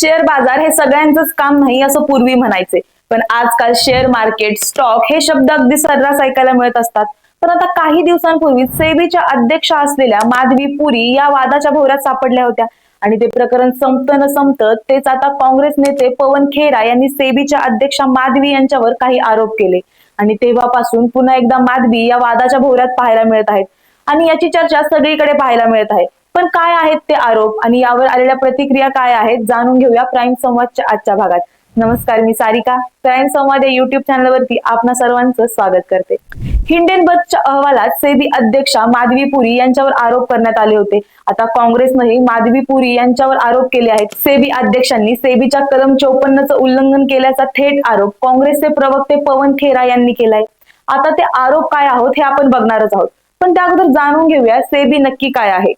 Share बाजार हे सगळ्यांचंच काम नाही असं पूर्वी म्हणायचे. पण आजकाल शेअर मार्केट स्टॉक हे शब्द अगदी सर्रास ऐकायला मिळत असतात. पण आता काही दिवसांपूर्वी सेबीच्या अध्यक्ष असलेल्या माधवी पुरी या वादाच्या भोवऱ्यात सापडल्या होत्या. आणि ते प्रकरण संपतं न संपतं तेच आता काँग्रेस नेते पवन खेरा यांनी सेबीच्या अध्यक्षा माधवी यांच्यावर काही आरोप केले. आणि तेव्हापासून पुन्हा एकदा माधवी या वादाच्या भोवऱ्यात पाहायला मिळत आहेत. आणि याची चर्चा सगळीकडे पाहायला मिळत आहे. पण काय आहेत ते आरोप आणि यावर आलेल्या प्रतिक्रिया काय आहेत जाणून घेऊया प्राईम संवादच्या आजच्या भागात. नमस्कार मी सारिका. प्राईम संवाद या युट्यूब चॅनलवरती आपणा सर्वांचं स्वागत करते. हिंडेनबर्गच्या अहवालात सेबी अध्यक्षा माधवी पुरी यांच्यावर आरोप करण्यात आले होते. आता काँग्रेसनंही माधवी पुरी यांच्यावर आरोप केले आहेत. सेबी अध्यक्षांनी सेबीच्या कलम चौपन्नचं उल्लंघन केल्याचा थेट आरोप काँग्रेसचे प्रवक्ते पवन खेरा यांनी केलाय. आता ते आरोप काय आहोत हे आपण बघणारच आहोत. पण त्या अगोदर जाणून घेऊया सेबी नक्की काय आहे.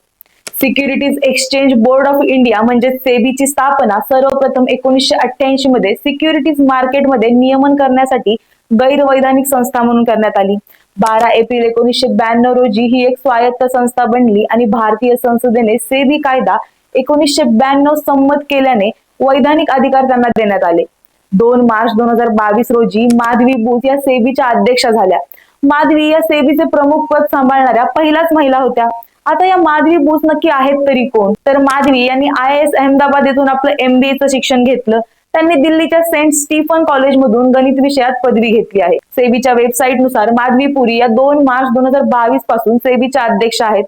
Securities exchange board of India म्हणजे सेबीची स्थापना सर्वप्रथम एकोणीसशे अठ्ठ्याऐंशी मध्ये सिक्युरिटीज मार्केटमध्ये नियमन करण्यासाठी गैरवैधानिक संस्था म्हणून करण्यात आली. बारा एप्रिल एकोणीसशे ब्याण्णव रोजी ही एक स्वायत्त संस्था बनली आणि भारतीय संसदेने सेबी कायदा एकोणीसशे ब्याण्णव संमत केल्याने वैधानिक अधिकार त्यांना देण्यात आले. दोन मार्च दोन हजार बावीस रोजी माधवी बोस या सेबीच्या अध्यक्षा झाल्या. माधवी या सेबीचे प्रमुख पद सांभाळणाऱ्या पहिल्याच महिला होत्या. आता या माधवी बोस नक्की आहेत तरी कोण? तर माधवी यांनी आय एस अहमदाबाद येथून आपलं एमबीएचं शिक्षण घेतलं. त्यांनी दिल्लीच्या सेंट स्टीफन कॉलेजमधून गणित विषयात पदवी घेतली आहे. सेबीच्या वेबसाईटनुसार माधवी पुरी या दोन मार्च दोन हजार बावीसपासून सेबीच्या अध्यक्ष आहेत.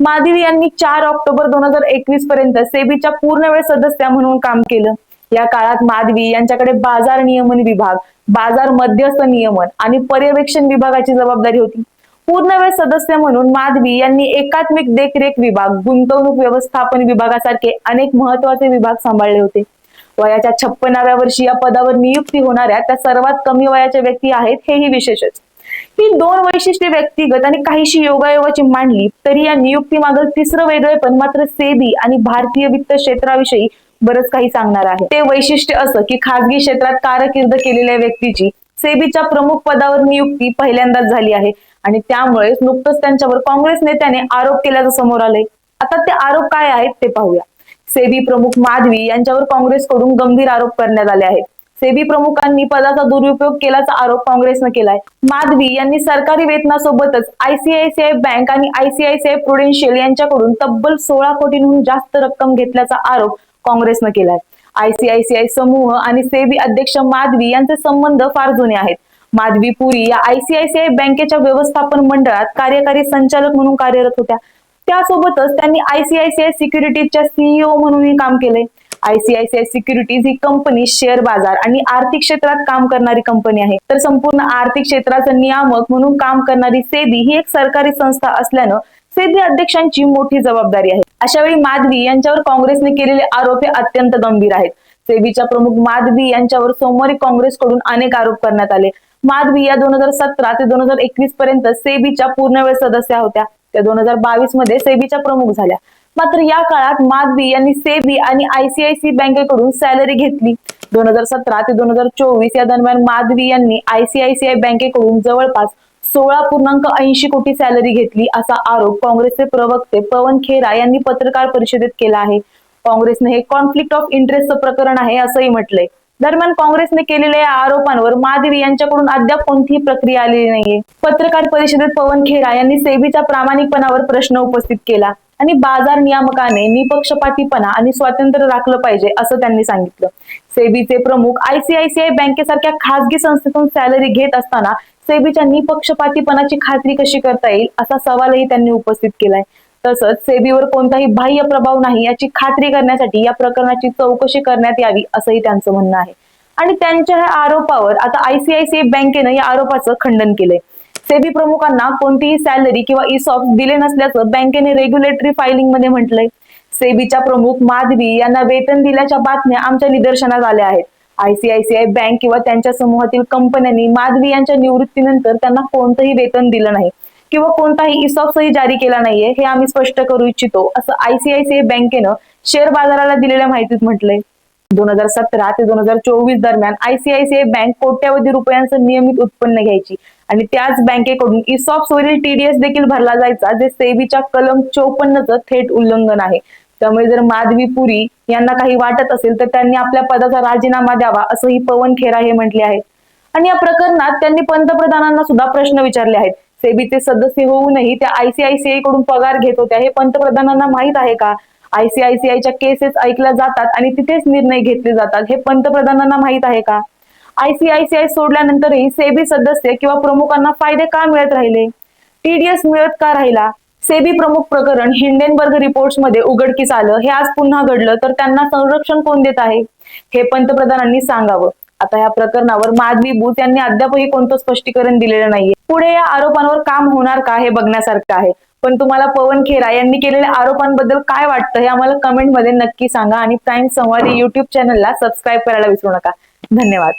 माधवी यांनी चार ऑक्टोबर दोन हजार एकवीस पर्यंत सेबीच्या पूर्ण वेळ सदस्या म्हणून काम केलं. या काळात माधवी यांच्याकडे बाजार नियमन विभाग बाजार मध्यस्थ नियमन आणि पर्यवेक्षण विभागाची जबाबदारी होती. पूर्ण वेळ सदस्य म्हणून माधवी यांनी एकात्मिक देखरेख विभाग गुंतवणूक व्यवस्थापन विभागासारखे अनेक महत्त्वाचे विभाग सांभाळले होते. वयाच्या छप्पनाव्या वर्षी या पदावर नियुक्ती होणाऱ्या त्या सर्वात कमी वयाच्या व्यक्ती आहेत हेही विशेषच. ही दोन वैशिष्ट्ये व्यक्तिगत आणि काहीशी योगायोगाची मांडली तरी या नियुक्ती मागल तिसरं वेगळेपण मात्र सेबी आणि भारतीय वित्त क्षेत्राविषयी बरंच काही सांगणार आहे. ते वैशिष्ट्य असं की खासगी क्षेत्रात कारकीर्द केलेल्या व्यक्तीची सेबीच्या प्रमुख पदावर नियुक्ती पहिल्यांदाच झाली आहे. आणि त्यामुळेच नुकतंच त्यांच्यावर काँग्रेस नेत्याने आरोप केल्याचं समोर आलंय. आता ते आरोप काय आहेत ते पाहूया. सेबी प्रमुख माधवी यांच्यावर काँग्रेसकडून गंभीर आरोप करण्यात आले आहेत. सेबी प्रमुखांनी पदाचा दुरुपयोग केल्याचा आरोप काँग्रेसनं केलाय. माधवी यांनी सरकारी वेतनासोबतच आयसीआयसीआय बँक आणि आयसीआयसीआय प्रुडेन्शियल यांच्याकडून तब्बल सोळा कोटींहून जास्त रक्कम घेतल्याचा आरोप काँग्रेसनं केलाय. आयसीआयसीआय समूह आणि सेबी अध्यक्ष माधवी यांचे संबंध फार जुने आहेत. माधवी पुरी या आयसीआयसीआय बँकेच्या व्यवस्थापन मंडळात कार्यकारी संचालक म्हणून कार्यरत होत्या. त्यासोबतच त्यांनी आयसीआयसीआय सिक्युरिटीजच्या सीईओ म्हणूनही काम केले आयसीआयसीआय सिक्युरिटीज ही कंपनी शेअर बाजार आणि आर्थिक क्षेत्रात काम करणारी कंपनी आहे. तर संपूर्ण आर्थिक क्षेत्राचं नियामक म्हणून काम करणारी सेबी ही एक सरकारी संस्था असल्यानं सेबी अध्यक्षांची मोठी जबाबदारी आहे. अशा वेळी माधवी यांच्यावर काँग्रेसने केलेले आरोप हे अत्यंत गंभीर आहेत. सेबीच्या प्रमुख माधवी यांच्यावर सोमवारी काँग्रेसकडून अनेक आरोप करण्यात आले. माधवी या दोन हजार सतरा ते दोन हजार एकवीस पर्यंत सेबीच्या पूर्णवेळ सदस्या होत्या. त्या दोन हजार बावीसमध्ये सेबीच्या प्रमुख झाल्या. मात्र या काळात माधवी यांनी सेबी आणि आयसीआयसी बँकेकडून सॅलरी घेतली. दोन हजार सतरा ते दोन हजार चोवीस या दरम्यान माधवी यांनी आयसीआयसीआय बँकेकडून जवळपास सोळा पूर्णांक ऐंशी कोटी सॅलरी घेतली असा आरोप काँग्रेसचे प्रवक्ते पवन खेरा यांनी पत्रकार परिषदेत केला आहे. काँग्रेसने हे कॉन्फ्लिक्ट ऑफ इंटरेस्टचं प्रकरण आहे असंही म्हटलंय. दरम्यान काँग्रेसने केलेल्या या आरोपांवर माधवी यांच्याकडून अद्याप कोणतीही प्रक्रिया आलेली नाहीये. पत्रकार परिषदेत पवन खेरा यांनी सेबीच्या प्रामाणिकपणावर प्रश्न उपस्थित केला आणि बाजार नियामकाने निपक्षपातीपणा आणि स्वातंत्र्य राखलं पाहिजे असं त्यांनी सांगितलं. सेबीचे प्रमुख आयसीआयसीआय बँकेसारख्या खासगी संस्थेतून सॅलरी घेत असताना सेबीच्या निपक्षपातीपणाची खात्री कशी करता येईल असा सवालही त्यांनी उपस्थित केलाय. तसंच सेबीवर कोणताही बाह्य प्रभाव नाही याची खात्री करण्यासाठी या प्रकरणाची चौकशी करण्यात यावी असंही त्यांचं म्हणणं आहे. आणि त्यांच्या ह्या आरोपावर आता आयसीआयसीआय बँकेनं या आरोपाचं खंडन केलंय. सेबी प्रमुखांना कोणतीही सॅलरी किंवा इसॉप दिले नसल्याचं बँकेने रेग्युलेटरी फायलिंगमध्ये म्हटलंय. सेबीच्या प्रमुख माधवी यांना वेतन दिल्याच्या बातम्या आमच्या निदर्शनास आल्या आहेत. आयसीआयसीआय बँक किंवा त्यांच्या समूहातील कंपन्यांनी माधवी यांच्या निवृत्तीनंतर त्यांना कोणतंही वेतन दिलं नाही. किंवा कोणताही इसॉपसही जारी केला नाहीये हे आम्ही स्पष्ट करू इच्छितो. असं आयसीआयसीआय बँकेनं शेअर बाजाराला दिलेल्या माहितीत म्हटलंय. दोन हजार सतरा ते दोन हजार चोवीस दरम्यान आयसीआयसीआय बँक कोट्यावधी रुपयांचं नियमित उत्पन्न घ्यायची. आणि त्याच बँकेकडून इसॉप्स वरील टीडीएस देखील भरला जायचा जे सेबीच्या कलम चोपन्नच थेट उल्लंघन आहे. त्यामुळे जर माधवी पुरी यांना काही वाटत असेल तर त्यांनी आपल्या पदाचा राजीनामा द्यावा असंही पवन खेरा हे म्हटले आहे आणि या प्रकरणात त्यांनी पंतप्रधानांना सुद्धा प्रश्न विचारले आहेत. सेबीचे सदस्य होऊनही त्या आयसीआयसीआयकडून पगार घेत होत्या हे पंतप्रधानांना माहीत आहे का? आयसीआयसीआयच्या केसेस ऐकल्या जातात आणि तिथेच निर्णय घेतले जातात. हे पंतप्रधानांना माहीत आहे का? आयसीआयसीआय सोडल्यानंतरही सेबी सदस्य किंवा प्रमुखांना फायदे का मिळत राहिले? टीडीएस मिळत का राहिला? सेबी प्रमुख प्रकरण हिंडेनबर्ग रिपोर्ट्समध्ये उघडकीस आलं. हे आज पुन्हा घडलं तर त्यांना संरक्षण कोण देत आहे? हे पंतप्रधानांनी सांगावं. आता या प्रकरणावर माधवी बुच यांनी अद्यापही कोणतं स्पष्टीकरण दिलेलं नाहीये. पुढे या आरोपांवर काम होणार का हे बघण्यासारखं आहे. पण तुम्हाला पवन खेरा यांनी केलेल्या आरोपांबद्दल काय वाटतं हे आम्हाला कमेंटमध्ये नक्की सांगा आणि प्राईम संवाद युट्यूब चॅनलला सबस्क्राईब करायला विसरू नका. धन्यवाद.